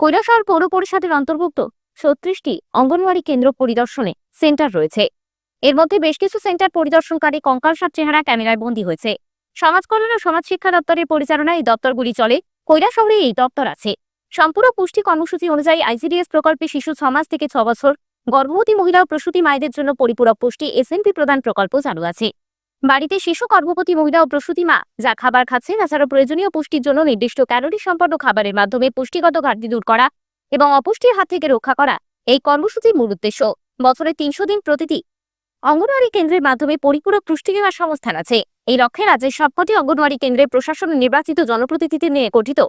কৈলাসহর পৌর পরিষদের অন্তর্ভুক্ত ছত্রিশটি অঙ্গনওয়াড়ি কেন্দ্র পরিদর্শনে সেন্টার রয়েছে। এর মধ্যে বেশ কিছু সেন্টার পরিদর্শনকারী কঙ্কালসার চেহারা ক্যামেরায় বন্দী হয়েছে। সমাজ কল্যাণ ও সমাজ শিক্ষা দপ্তরের পরিচালনায় এই দপ্তরগুলি চলে। কৈলাসহরে এই দপ্তর আছে। সম্পূর্ণ পুষ্টি কর্মসূচি অনুযায়ী আইসিডিএস প্রকল্পে শিশু ছ মাস থেকে ছ বছর, গর্ভবতী মহিলা ও প্রসূতি মায়েদের জন্য পরিপূরক পুষ্টি এসএনপি প্রদান প্রকল্প চালু আছে। বাড়িতে শিশু, গর্ভবতী মহিলা ও প্রসূতি মা, যা খাবার খাচ্ছে, তাছাড়া প্রয়োজনীয় পুষ্টির জন্য নির্দিষ্ট ক্যালোরি সম্পন্ন খাবারের মাধ্যমে পুষ্টিগত ঘাটতি দূর করা এবং অপুষ্টির হাত থেকে রক্ষা করা এই কর্মসূচির মূল উদ্দেশ্য। বছরে তিনশো দিন প্রতিটি অঙ্গনওয়াড়ি কেন্দ্রের মাধ্যমে পরিপূরক পুষ্টি দেওয়ার সংস্থান আছে। এই লক্ষ্যে রাজ্যের সবকটি অঙ্গনওয়াড়ি কেন্দ্রে প্রশাসন নির্বাচিত জনপ্রতিনিধি নিয়ে গঠিত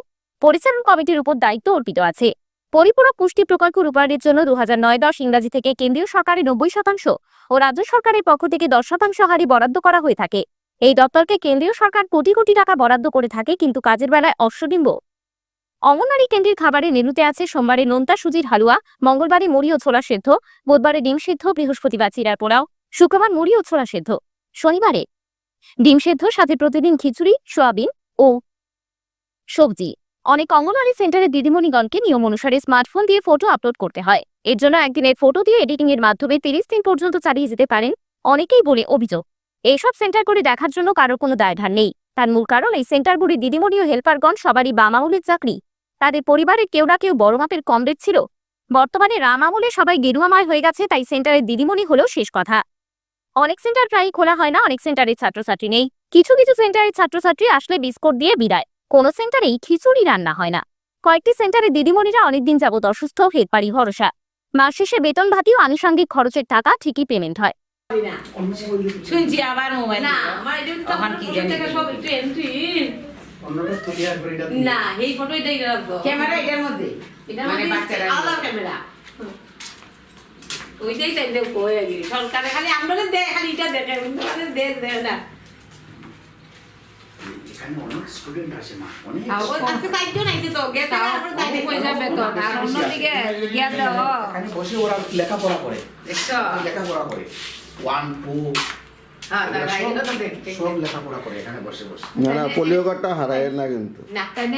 পরিচালন কমিটির উপর দায়িত্ব অর্পিত আছে। পরিপূরক পুষ্টি প্রকল্প রূপায়ণের জন্য দু হাজার নয় দশ ইংরাজি থেকে কেন্দ্রীয় সরকারের নব্বই শতাংশ ও রাজ্য সরকারের পক্ষ থেকে দশ শতাংশ হারে বরাদ্দ করা হয়ে থাকে। এই দপ্তরকে কেন্দ্রীয় সরকার কোটি কোটি টাকা বরাদ্দ করে থাকে, কিন্তু কাজের বেলায় অশ্বডিম্ব অঙ্গনওয়াড়ি কেন্দ্রের খাবারে মেনুতে আছে সোমবারে নোনতা সুজির হালুয়া, মঙ্গলবারে মুড়ি ও ছোলা সেদ্ধ, বুধবারে ডিম সেদ্ধ, বৃহস্পতিবার চিরার পোড়াও শুক্রবার মুড়ি ও ছোলা সেদ্ধ। শনিবারে ডিম সেদ্ধ, সাথে প্রতিদিন খিচুড়ি, সোয়াবিন ও সবজি। অনেক অঙ্গনওয়াড়ি সেন্টারের দিদিমণিগণকে নিয়ম অনুসারে স্মার্টফোন দিয়ে ফটো আপলোড করতে হয়। এর জন্য একদিনের ফটো দিয়ে এডিটিং এর মাধ্যমে তিরিশ দিন পর্যন্ত চালিয়ে যেতে পারেন অনেকেই বলে অভিযোগ। এইসব সেন্টার করে দেখার জন্য কারোর কোনো দায়ভার নেই। তার মূল কারণ এই সেন্টারগুলি দিদিমণি ও হেল্পারগণ সবারই বাম আমলের চাকরি। তাদের পরিবারের কেউ না কেউ বড় মাপের কম রেট ছিল। বর্তমানে রাম আমলে সবাই গেরুয়াময় হয়ে গেছে, তাই সেন্টারের দিদিমণি হলেও শেষ কথা। অনেক সেন্টার প্রায়ই খোলা হয় না, অনেক সেন্টারের ছাত্রছাত্রী নেই। কিছু কিছু সেন্টারের ছাত্রছাত্রী আসলে বিস্কুট দিয়ে বিদায়। কোনো সেন্টারেই খিচুড়ি রান্না হয় না। কয়েকটি সেন্টারে দিদিমণিরা অনেকদিন যাবত অসুস্থ হেলপারি ভরসা। মাস শেষে বেতন ভাতি ও আনুষঙ্গিক খরচের টাকা ঠিকই পেমেন্ট হয়। শুনছি আবার মোবাইল না আমার এটা তো তখন কি জানি? থেকে সব একটু এন্ট্রি অন্যটা তুলে আসবে এটা না এই ফটো এটাই রাখব। ক্যামেরা এটার মধ্যে। এটা মানে আলাদা ক্যামেরা। ওইটাই তাই আগে? সরকারে খালি খালি এটা দেখে। দে না। এখানে অনেক স্টুডেন্ট আছে মা অনেক আজকে চারজন আইছে তো গেছে তারপরে তাই কম দেখো আর অন্যদিকে জ্ঞান দেওয়া এখানে বসে ওরা লেখাপড়া করে দেখছ? লেখাপড়া করে ওয়ান টু হ্যাঁ দাদা এটা তো দেখতে সব লেখাপড়া করে এখানে বসে বসে না না পোলিও কার্ডটা হারায় না কিন্তু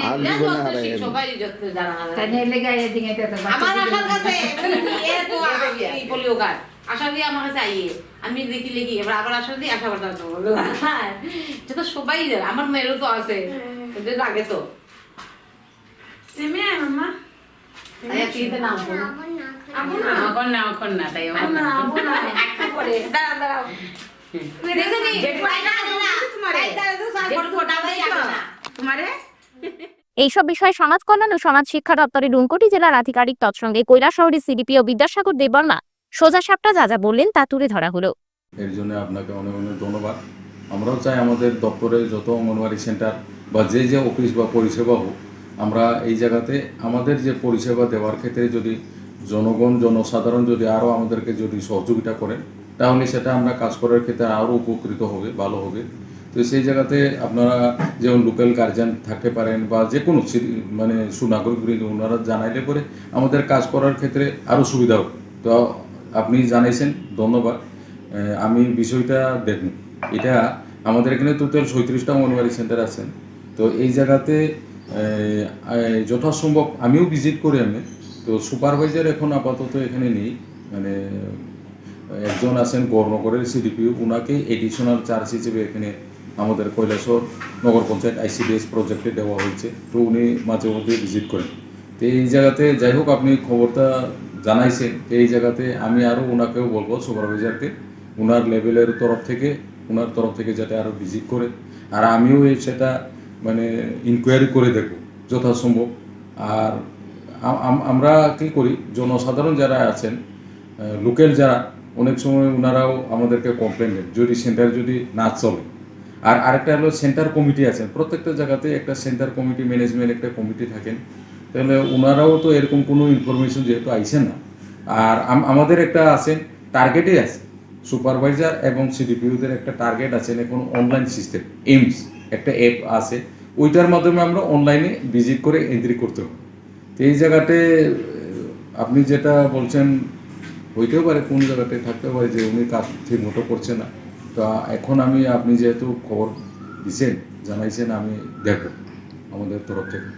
আর জীবনে হারায় তো আমার আশার কাছে তো পোলিও কার্ড আশা দিয়ে আমার কাছে আইয়ে আমি দেখি লিখি এবার আবার আশা দিয়ে আশা করতে হতো এটা তো সবাই জানে আমার মেয়েরও তো আছে ওদের আগে তো। বলো। তোমারে? এইসব বিষয়ে সমাজ কল্যাণ ও সমাজ শিক্ষা দপ্তরের রুনকোটি জেলার আধিকারিক তৎসঙ্গে কৈলাসহরের সিডিপি ও বিদ্যাসাগর দেববর্মা সোজা সাপটা যা যা বললেন তা তুলে ধরা হলো। এর জন্য আপনাকে অনেক অনেক ধন্যবাদ। আমরাও চাই আমাদের দপ্তরে যত অঙ্গনওয়াড়ি সেন্টার বা যে যে অফিস বা পরিষেবা হোক, আমরা এই জায়গাতে আমাদের যে পরিষেবা দেওয়ার ক্ষেত্রে যদি জনগণ, জনসাধারণ যদি আরও আমাদেরকে যদি সহযোগিতা করেন, তাহলে সেটা আমরা কাজ করার ক্ষেত্রে আরও উপকৃত হবে, ভালো হবে। তো সেই জায়গাতে আপনারা যেমন লোকাল গার্জেন থাকতে পারেন বা যে কোনো মানে সুনাগরিক ওনারা জানাইলে পরে আমাদের কাজ করার ক্ষেত্রে আরও সুবিধা হবে। তো আপনি জানাইছেন, ধন্যবাদ। আমি বিষয়টা দেখুন এটা আমাদের এখানে টোটাল সৈত্রিশটা অঙ্গনওয়াড়ি সেন্টার আছেন তো এই জায়গাতে যথাসম্ভব আমিও ভিজিট করি আমি। তো সুপারভাইজার এখন আপাতত এখানে নেই। মানে একজন আছেন গৌরনগরের সিডিপি ওনাকে এডিশনাল চার্জ হিসেবে এখানে আমাদের কৈলাসর নগর পঞ্চায়েত আইসিডিএস প্রজেক্টে দেওয়া হয়েছে। তো উনি মাঝে মধ্যে ভিজিট করেন। তো এই জায়গাতে যাই হোক, আপনি খবরটা জানাইছেন এই জায়গাতে আমি আরও ওনাকেও বলব সুপারভাইজারকে ওনার লেভেলের তরফ থেকে ওনার তরফ থেকে যাতে আরও ভিজিট করে। আর আমিও সেটা মানে ইনকোয়ারি করে দেখব, যথাসম্ভব। আর আম- আম- আমরা কী করি, জনসাধারণ যারা আছেন লোকাল যারা, অনেক সময় ওনারাও আমাদেরকে কমপ্লেন দেন, যদি সেন্টার যদি না চলে। আর আরেকটা হলো সেন্টার কমিটি আছেন, প্রত্যেকটা জায়গাতে একটা সেন্টার কমিটি ম্যানেজমেন্ট একটা কমিটি থাকেন। তাহলে ওনারাও তো এরকম কোনো ইনফরমেশন যেহেতু আইসেন না। আর আমাদের একটা আছে টার্গেটই আছে। সুপারভাইজার এবং সিডিপিউদের একটা টার্গেট আছেন এখন অনলাইন সিস্টেম এইমস একটা অ্যাপ আছে। ওইটার মাধ্যমে আমরা অনলাইনে ভিজিট করে এন্ট্রি করতে হবে তো এই জায়গাতে, আপনি যেটা বলছেন, হইতেও পারে কোন জায়গাতে থাকতে পারে যে উনি কাজ ঠিক মতো করছে না। তো এখন আমি, আপনি যেহেতু খবর দিছেন, জানাইছেন, আমি দেখব আমাদের তরফ থেকে।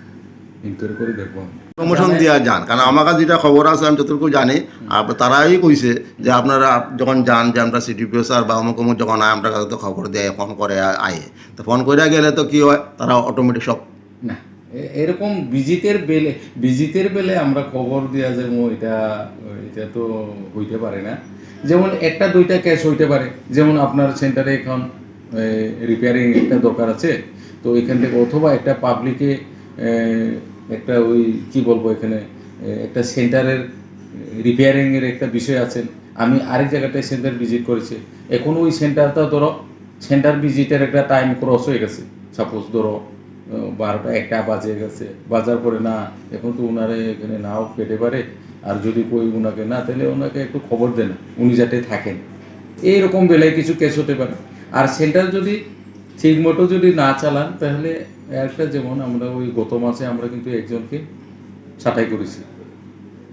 ইনকোয়ারি করে দেখব প্রমোশন দেওয়া যান কারণ আমার কাছে যেটা খবর আছে আমি যতটুকু জানি। তারাই কইছে যে আপনারা যখন যান যে আমরা সিটিপিও স্যার বা অমুক অমুক যখন আয় আমরা কাছে তো খবর দেয় ফোন করে আয়ে তো ফোন করে গেলে তো কি হয় তারা অটোমেটিক সব না এরকম ভিজিটের বেলে ভিজিটের বেলে আমরা খবর দেওয়া যে এটা এটা তো হইতে পারে না। যেমন একটা দুইটা ক্যাশ হইতে পারে। যেমন আপনার সেন্টারে এখন রিপেয়ারিং একটা দরকার আছে। তো এখান থেকে অথবা একটা পাবলিকে একটা ওই, কি বলব এখানে একটা সেন্টারের রিপেয়ারিংয়ের একটা বিষয় আছেন আমি আরেক জায়গাটায় সেন্টার ভিজিট করেছি। এখন ওই সেন্টারটা ধরো, সেন্টার ভিজিটের একটা টাইম ক্রস হয়ে গেছে। সাপোজ ধরো বারোটা, একটা বাজে গেছে। বাজার পরে, না, এখন তো ওনারে এখানে নাও পেতে পারে। আর যদি কই ওনাকে না, তাহলে ওনাকে একটু খবর দেন। উনি যাতে থাকেন। এইরকম বেলায় কিছু কেস হতে পারে। আর সেন্টার যদি ঠিক মতো যদি না চালান, তাহলে একটা যেমন আমরা ওই গত মাসে আমরা কিন্তু একজনকে ছাঁটাই করেছি।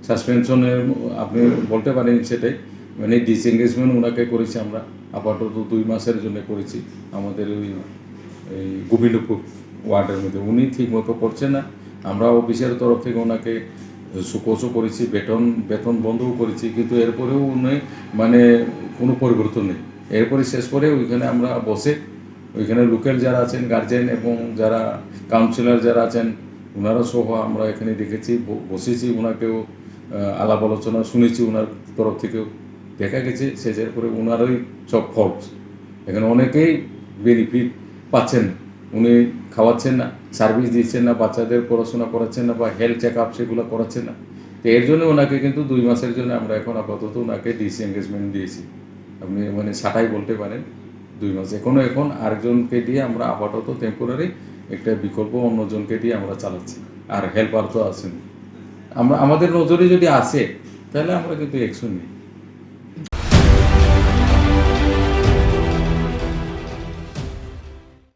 সাসপেনশনের আপনি বলতে পারেন সেটাই। মানে ডিসএঙ্গেজমেন্ট ওনাকে করেছি আমরা। আপাতত দুই মাসের জন্য করেছি। আমাদের ওই, এই গোবিন্দপুর ওয়ার্ডের মধ্যে। উনি ঠিক মতো করছেন না। আমরা অফিসের তরফ থেকে ওনাকে সুকোচও করেছি, বেতন বেতন বন্ধও করেছি। কিন্তু এরপরেও উনি মানে কোনো পরিবর্তন নেই। এরপরে শেষ করে ওইখানে আমরা বসে ওইখানে লোকের যারা আছেন গার্জেন এবং যারা কাউন্সিলর যারা আছেন ওনারা সহ আমরা এখানে দেখেছি বসেছি ওনাকেও আলাপ আলোচনা শুনেছি ওনার তরফ থেকেও দেখা গেছে শেষের করে ওনারই সব ফল্ট এখানে অনেকেই বেনিফিট পাচ্ছেন। উনি খাওয়াচ্ছেন না সার্ভিস দিচ্ছেন না, বাচ্চাদের পড়াশোনা করাচ্ছেন না বা হেলথ চেক আপ সেগুলো করাচ্ছেন না। তো এর জন্য ওনাকে কিন্তু দুই মাসের জন্য আমরা এখন আপাতত ওনাকে ডিসএঙ্গেজমেন্ট দিয়েছি। আপনি মানে সাটাই বলতে পারেন। দুই মাস। এখনও এখন আরেকজনকে দিয়ে আমরা আপাতত টেম্পোরারি একটা বিকল্প অন্যজনকে দিয়ে আমরা চালাচ্ছি। আর হেল্পার তো আছেন। আমরা, আমাদের নজরে যদি আসে, তাহলে আমরা কিন্তু একশো নিই।